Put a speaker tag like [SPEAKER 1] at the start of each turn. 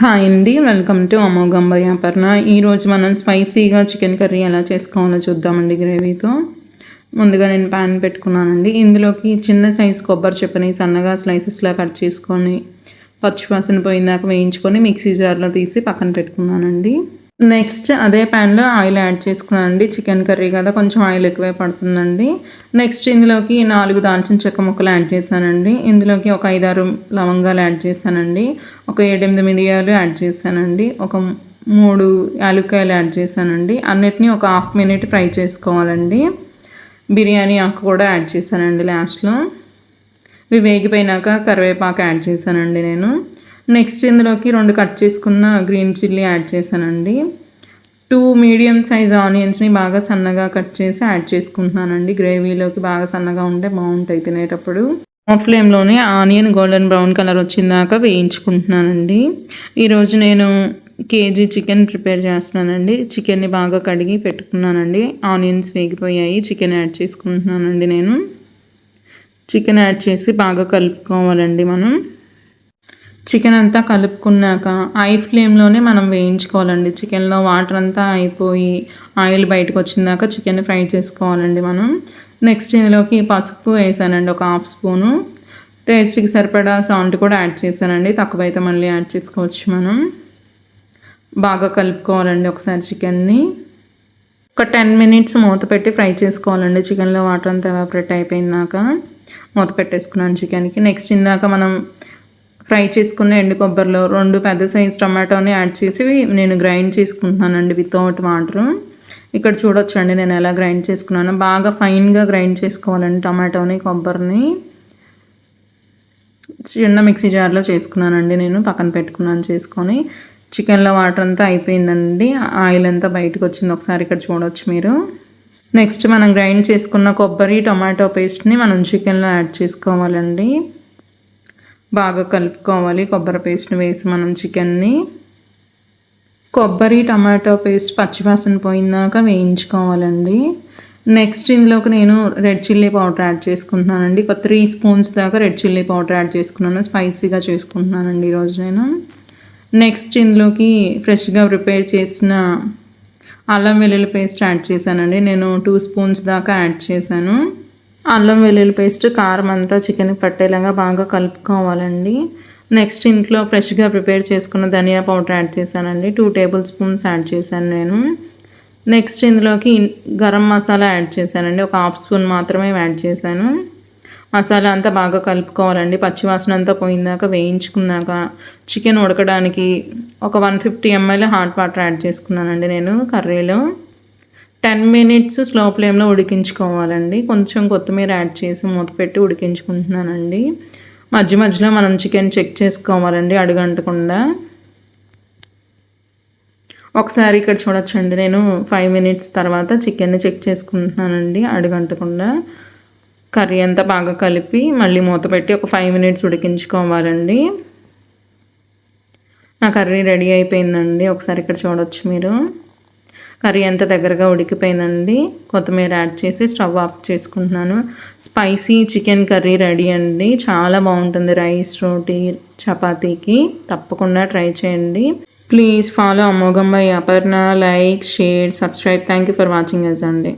[SPEAKER 1] Hi అండి welcome to అమోఘంబ యాపర్ణ ఈరోజు మనం స్పైసీగా చికెన్ కర్రీ ఎలా చేసుకోవాలో చూద్దామండి గ్రేవీతో. ముందుగా నేను ప్యాన్ పెట్టుకున్నానండి. ఇందులోకి చిన్న సైజు కొబ్బరి చెప్పని సన్నగా స్లైసెస్లా కట్ చేసుకొని పచ్చివాసన పోయిందాక వేయించుకొని మిక్సీ జార్లో తీసి పక్కన పెట్టుకున్నానండి. నెక్స్ట్ అదే ప్యాన్లో ఆయిల్ యాడ్ చేసుకున్నానండి. చికెన్ కర్రీ కదా కొంచెం ఆయిల్ ఎక్కువే పడుతుందండి. నెక్స్ట్ ఇందులోకి నాలుగు దాల్చిన చెక్క ముక్కలు యాడ్ చేశానండి. ఇందులోకి ఒక ఐదారు లవంగాలు యాడ్ చేశానండి. ఒక ఏడెనిమిది మిరియాలు యాడ్ చేశానండి. ఒక మూడు యాలుక్కాయలు యాడ్ చేశానండి. అన్నిటినీ ఒక హాఫ్ మినిట్ ఫ్రై చేసుకోవాలండి. బిర్యానీ ఆకు కూడా యాడ్ చేశానండి లాస్ట్లో. ఇవి వేగిపోయినాక కరివేపాకు యాడ్ చేశానండి నేను. నెక్స్ట్ ఇందులోకి రెండు కట్ చేసుకున్న గ్రీన్ చిల్లీ యాడ్ చేశానండి. టూ మీడియం సైజ్ ఆనియన్స్ని బాగా సన్నగా కట్ చేసి యాడ్ చేసుకుంటున్నానండి. గ్రేవీలోకి బాగా సన్నగా ఉంటే బాగుంటాయి తినేటప్పుడు. ఫ్లేమ్లోనే ఆనియన్ గోల్డెన్ బ్రౌన్ కలర్ వచ్చిందాక వేయించుకుంటున్నానండి. ఈరోజు నేను కేజీ చికెన్ ప్రిపేర్ చేస్తున్నానండి. చికెన్ని బాగా కడిగి పెట్టుకున్నానండి. ఆనియన్స్ వేగిపోయాయి. చికెన్ యాడ్ చేసుకుంటున్నానండి నేను. చికెన్ యాడ్ చేసి బాగా కలుపుకోవాలండి మనం. చికెన్ అంతా కలుపుకున్నాక ఐ ఫ్లేమ్లోనే మనం వేయించుకోవాలండి. చికెన్లో వాటర్ అంతా అయిపోయి ఆయిల్ బయటకు వచ్చిందాక చికెన్ ఫ్రై చేసుకోవాలండి మనం. నెక్స్ట్ ఇందులోకి పసుపు వేసానండి ఒక హాఫ్ స్పూను. టేస్ట్కి సరిపడా సాల్ట్ కూడా యాడ్ చేశానండి తక్కువైతే మళ్ళీ యాడ్ చేసుకోవచ్చు మనం. బాగా కలుపుకోవాలండి ఒకసారి చికెన్ని. ఒక టెన్ మినిట్స్ మూత పెట్టి ఫ్రై చేసుకోవాలండి చికెన్లో వాటర్ అంతా ఎవాపరేట్ అయిపోయిందాక మూత పెట్టేసుకున్నాను చికెన్కి. నెక్స్ట్ ఇందాక మనం ఫ్రై చేసుకున్న ఎండు కొబ్బరిలో రెండు పెద్ద సైజ్ టమాటోని యాడ్ చేసి నేను గ్రైండ్ చేసుకుంటున్నానండి వితౌట్ వాటర్. ఇక్కడ చూడొచ్చండి నేను ఎలా గ్రైండ్ చేసుకున్నాను. బాగా ఫైన్గా గ్రైండ్ చేసుకోవాలండి టమాటోని కొబ్బరిని. చిన్న మిక్సీ జార్లో చేసుకున్నానండి నేను పక్కన పెట్టుకున్నాను చేసుకొని. చికెన్లో వాటర్ అంతా అయిపోయిందండి. ఆయిల్ అంతా బయటకు వచ్చింది. ఒకసారి ఇక్కడ చూడొచ్చు మీరు. నెక్స్ట్ మనం గ్రైండ్ చేసుకున్న కొబ్బరి టొమాటో పేస్ట్ని మనం చికెన్లో యాడ్ చేసుకోవాలండి. బాగా కలుపుకోవాలి. కొబ్బరి పేస్ట్ని వేసి మనం చికెన్ని కొబ్బరి టమాటో పేస్ట్ పచ్చివాసన పోయిందాక వేయించుకోవాలండి. నెక్స్ట్ ఇందులోకి నేను రెడ్ చిల్లీ పౌడర్ యాడ్ చేసుకుంటున్నానండి. ఒక త్రీ స్పూన్స్ దాకా రెడ్ చిల్లీ పౌడర్ యాడ్ చేసుకున్నాను. స్పైసీగా చేసుకుంటున్నానండి ఈరోజు నేను. నెక్స్ట్ ఇందులోకి ఫ్రెష్గా ప్రిపేర్ చేసిన అల్లం వెల్లుల్లి పేస్ట్ యాడ్ చేశానండి. నేను టూ స్పూన్స్ దాకా యాడ్ చేశాను. అల్లం వెల్లుల్లి పేస్ట్ కారం అంతా చికెన్ పట్టేలాగా బాగా కలుపుకోవాలండి. నెక్స్ట్ ఇంట్లో ఫ్రెష్గా ప్రిపేర్ చేసుకున్న ధనియా పౌడర్ యాడ్ చేశానండి. టూ టేబుల్ స్పూన్స్ యాడ్ చేశాను నేను. నెక్స్ట్ ఇందులోకి గరం మసాలా యాడ్ చేశానండి. ఒక హాఫ్ స్పూన్ మాత్రమే యాడ్ చేశాను. మసాలా అంతా బాగా కలుపుకోవాలండి. పచ్చివాసన అంతా పోయిందాక వేయించుకున్నాక చికెన్ ఉడకడానికి ఒక one fifty ML hot water add చేసుకున్నానండి నేను కర్రీలో. టెన్ మినిట్స్ స్లో ఫ్లేమ్లో ఉడికించుకోవాలండి. కొంచెం కొత్తిమీర యాడ్ చేసి మూత పెట్టి ఉడికించుకుంటున్నానండి. మధ్య మధ్యలో మనం చికెన్ చెక్ చేసుకోవాలండి అడుగంటకుండా. ఒకసారి ఇక్కడ చూడొచ్చండి నేను ఫైవ్ మినిట్స్ తర్వాత చికెన్ని చెక్ చేసుకుంటున్నానండి అడుగంటకుండా. కర్రీ అంతా బాగా కలిపి మళ్ళీ మూత పెట్టి ఒక ఫైవ్ మినిట్స్ ఉడికించుకోవాలండి. నా కర్రీ రెడీ అయిపోయిందండి. ఒకసారి ఇక్కడ చూడొచ్చు మీరు. కర్రీ ఎంత దగ్గరగా ఉడికిపోయిందండి. కొత్తిమీర యాడ్ చేసి స్టవ్ ఆఫ్ చేసుకుంటున్నాను. స్పైసీ చికెన్ కర్రీ రెడీ అండి. చాలా బాగుంటుంది రైస్ రోటీ చపాతీకి. తప్పకుండా ట్రై చేయండి. ప్లీజ్ ఫాలో అమోఘం by Aparna. Like share subscribe. Thank you for watching us అండి.